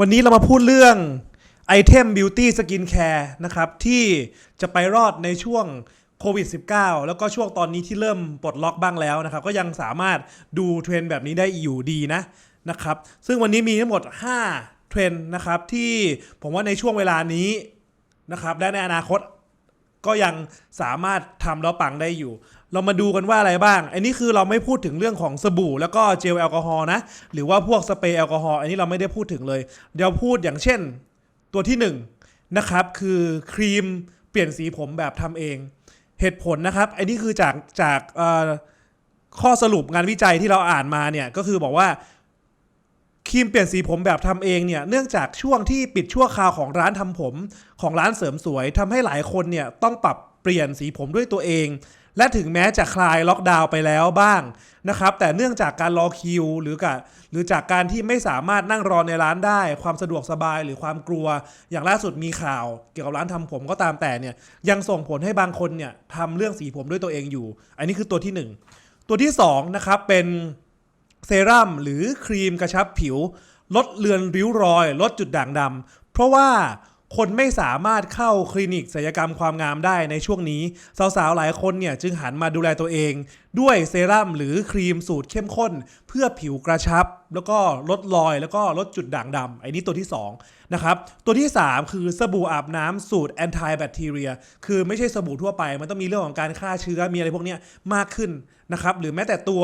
วันนี้เรามาพูดเรื่องไอเทมบิวตี้สกินแคร์นะครับ ที่จะไปรอดในช่วงโควิด -19 แล้วก็ช่วงตอนนี้ที่เริ่มปลดล็อกบ้างแล้วนะครับ ก็ยังสามารถดูเทรนแบบนี้ได้อยู่ดีนะนะครับ ซึ่งวันนี้มีทั้งหมด 5 เทรนนะครับที่ผมว่าในช่วงเวลานี้นะครับและในอนาคต ก็ยังสามารถทำแล้วปังได้อยู่ เรามาดูกันว่าอะไรบ้าง อันนี้คือเราไม่พูดถึงเรื่องของสบู่ แล้วก็เจลแอลกอฮอล์นะ หรือว่าพวกสเปรย์แอลกอฮอล์อันนี้เราไม่ได้พูดถึงเลย เดี๋ยวพูดอย่างเช่น ตัวที่1นงนะครับคือครีมเปลี่ยนสีผมแบบทำเอง เหตุผลนะครับ อันนี้คือจากจากข้อสรุปงานวิจัยที่เราอ่านมาเนี่ยก็คือบอกว่า ครีมเปลี่ยนสีผมแบบทำเองเนี่ย เนื่องจากช่วงที่ปิดชั่วคราวของร้านทำผม ของร้านเสริมสวยทำให้หลายคนเนี่ยต้องปรับเปลี่ยนสีผมด้วยตัวเอง และถึงแม้จะคลายล็อกดาวน์ไปแล้วบ้างนะครับ แต่เนื่องจากการรอคิวหรือกับหรือจากการที่ไม่สามารถนั่งรอในร้านได้ ความสะดวกสบายหรือความกลัว อย่างล่าสุดมีข่าว เกี่ยวกับร้านทำผมก็ตามแต่เนี่ยยังส่งผลให้บางคนเนี่ยทำเรื่องสีผมด้วยตัวเองอยู่ อันนี้คือตัวที่หนึ่งตัวที่สองนะครับเป็น เซรั่มหรือครีมกระชับผิว ลดเลือนริ้วรอย ลดจุดด่างดำเพราะว่า คนไม่สามารถเข้าคลินิกศัลยกรรมความงามได้ในช่วงนี้ สาวๆ หลายคนเนี่ยจึงหันมาดูแลตัวเอง ด้วยเซรั่มหรือครีมสูตรเข้มข้น เพื่อผิวกระชับ แล้วก็ลดรอย แล้วก็ลดจุดด่างดำไอ้นี่ตัวที่2นะครับตัวที่ 3 คือสบู่อาบน้ำสูตรแอนตี้แบคทีเรียคือไม่ใช่สบู่ทั่วไป มันต้องมีเรื่องของการฆ่าเชื้อมีอะไรพวกนี้มากขึ้นนะครับหรือแม้แต่ตัว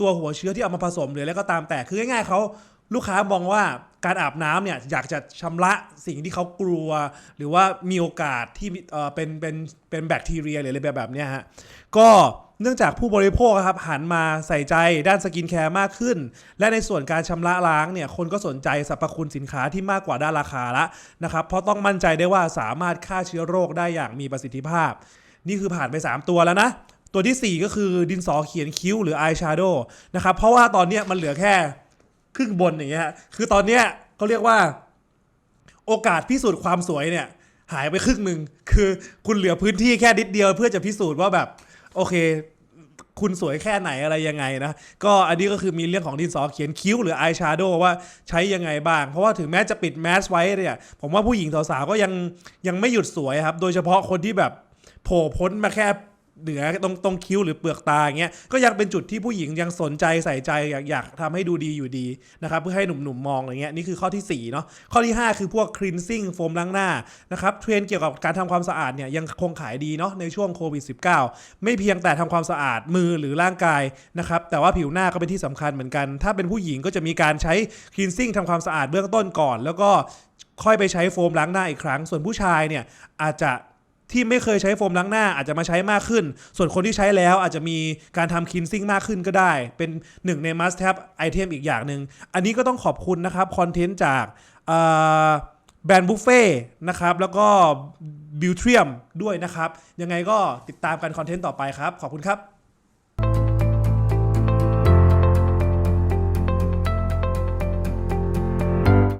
ตัวหัวเชื้อที่เอามาผสมหรืออะไรก็ตามแต่คือง่ายๆเขา ลูกค้ามองว่าการอาบน้ำเนี่ยอยากจะชำระสิ่งที่เขากลัว หรือว่ามีโอกาสที่เป็นเป็นเป็นแบคทีเรียหรืออะไรแบบนี้ฮะก็เนื่องจากผู้บริโภคครับหันมาใส่ใจด้านสกินแคร์มากขึ้น และในส่วนการชำระล้างเนี่ยคนก็สนใจสรรพคุณสินค้าที่มากกว่าด้านราคาละนะครับเพราะต้องมั่นใจได้ว่าสามารถฆ่าเชื้อโรคได้อย่างมีประสิทธิภาพ นี่คือผ่านไป 3 ตัวแล้วนะตัวทีสี่4 ก็คือดินสอเขียนคิ้วหรืออายแชโดว์นะครับเพราะว่าตอนนี้มันเหลือแค่ ครึ่งบนอย่างเงี้ยฮะคือตอนเนี้ยเขาเรียกว่า โอกาสพิสูจน์ความสวยเนี่ย หายไปครึ่งหนึ่งคือคุณเหลือพื้นที่แค่นิดเดียว เพื่อจะพิสูจน์ว่าแบบ โอเค คุณสวยแค่ไหนอะไรยังไงนะ ก็อันนี้ก็คือมีเรื่องของดินสอเขียนคิ้วหรืออายแชโดว์ว่าใช้ยังไงบ้าง เพราะว่าถึงแม้จะปิดแมสไว้เนี่ย ผมว่าผู้หญิงสาวๆก็ยังยังไม่หยุดสวยครับ โดยเฉพาะคนที่แบบโผล่พ้นมาแค่ เหนือตรงตรงคิ้วหรือเปลือกตาอย่างเงี้ยก็ยังเป็นจุดที่ผู้หญิงยังสนใจใส่ใจอยากอยากทำให้ดูดีอยู่ดีนะครับเพื่อให้หนุ่มๆมองอะไรเงี้ยนี่คือข้อที่สี่เนาะข้อที่ 5 คือพวก cleansing โฟมล้างหน้านะครับเทรนเกี่ยวกับการทำความสะอาดเนี่ยยังคงขายดีเนาะในช่วงโควิด -19 ไม่เพียงแต่ทำความสะอาดมือหรือร่างกายนะครับแต่ว่าผิวหน้าก็เป็นที่สำคัญเหมือนกัน ถ้าเป็นผู้หญิงก็จะมีการใช้ cleansing ทำความสะอาดเบื้องต้นก่อน แล้วก็ค่อยไปใช้โฟมล้างหน้าอีกครั้ง ส่วนผู้ชายเนี่ยอาจจะ ที่ไม่เคยใช้โฟมล้างหน้าอาจจะมาใช้มากขึ้น ส่วนคนที่ใช้แล้วอาจจะมีการทำคินซิ่งมากขึ้นก็ได้ เป็นหนึ่งใน must have item อีกอย่างหนึ่ง อันนี้ก็ต้องขอบคุณนะครับคอนเทนต์จากแบรนด์บุฟเฟ่นะครับ แล้วก็บิวเทียมด้วยนะครับ ยังไงก็ติดตามกันคอนเทนต์ต่อไปครับ ขอบคุณครับ